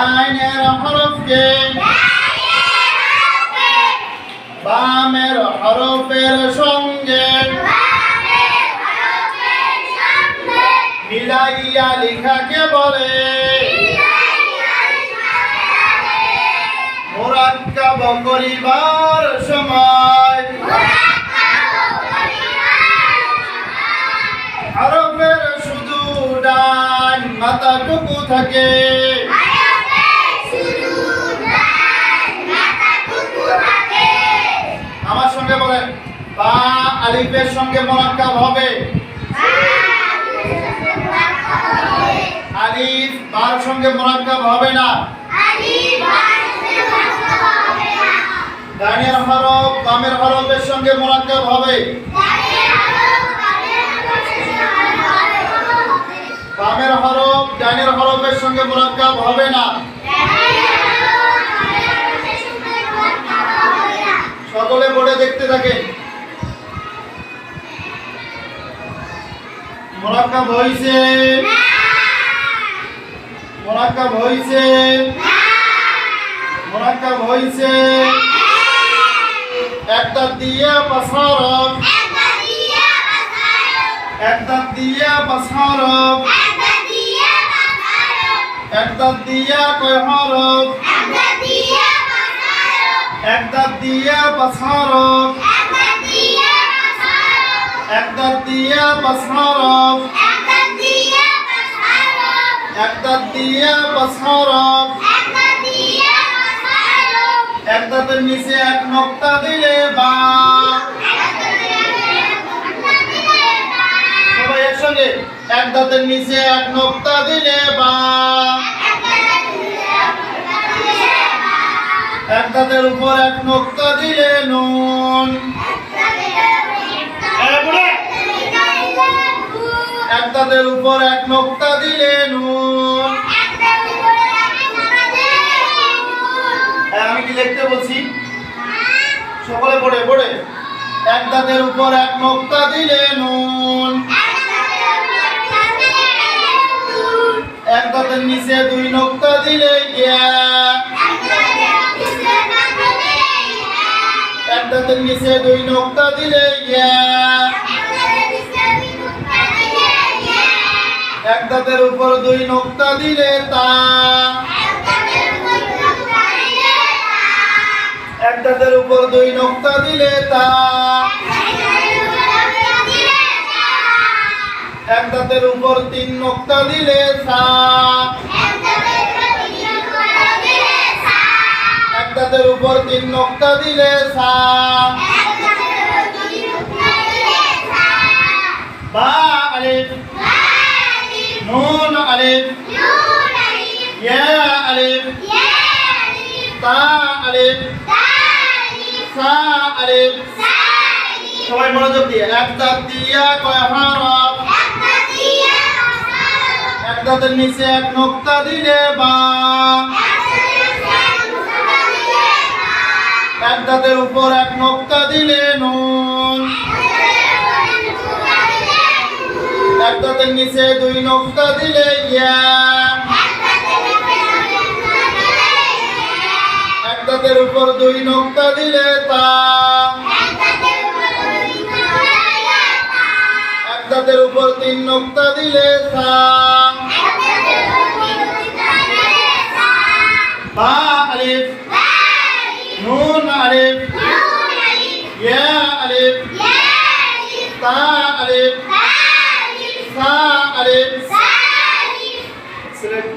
ডাইনের হরফকে। বামের হরফের সঙ্গে। মিলাইয়া লেখাকে বলে। মোরাক্কাব করিবার সময়। হরফের শুধু ডান মাথাটুকু থাকে। সঙ্গে মোরাক্কাব হবে। আলিফ বার সঙ্গে মোরাক্কাব হবে না। ডানের হরফ, বামের হরফের সঙ্গে মোরাক্কাব হবে। বামের হরফ ডানের হরফের সঙ্গে মোরাক্কাব হবে না। মোরাক্কাব হইছে। মোরাক্কাব হইছে। মোরাক্কাব হইছে। একটা দিয়ে পাসারফ একটা দিয়ে পাসারফ একটা দিয়া কয় হরফ একটা দিয়া পাসারফ একটা দিয়া পাসারফ একটা দিয়া পাসারফ একটাতে নিচে এক নক্তা দিলে বা। সবাই একসঙ্গে এক দাঁতের নিচে এক নক্তা দিলে বা। এক দাঁতের উপর এক নক্তা দিলে নুন। এক উপর এক নক্তা দিলে নুন। হ্যাঁ, আমি কি লিখতে বলছি? সকলে পড়ে পড়ে। এক দাঁতের উপর এক নক্তা দিলে নুন। এক দাঁতের নিচে দুই নক্তা দিলে এক দাঁতের নিচে দুই নক্তা দিলে ইয়া। এক দাঁতের উপর দুই নক্তা দিলে তা। এক দাঁতের উপর দুই নক্তা দিলে তা। এক দাঁতের উপর তিন নক্তা দিলে সা এক দাঁতের উপর তিন নক্তা দিলে সা বা নুন আলিফ ইয়া আলিফ তা আলিফ সা আলিফ সবাই মনোযোগ দিয়ে এক দাঁত দিয়া কয় হরফ এক দাঁতের নিচে এক নক্তা দিলে বা। এক দাঁতের উপর এক নক্তা দিলে নুন দাঁতের নিচে দুই নক্তা দিলে ইয়া উপর দুই নক্তা দিলে তা। উপর তিন নক্তা দিলে সা বা আলিফ। নুন আলিফ। ইয়া আলিফ। তা আলিফ। Salif Salif select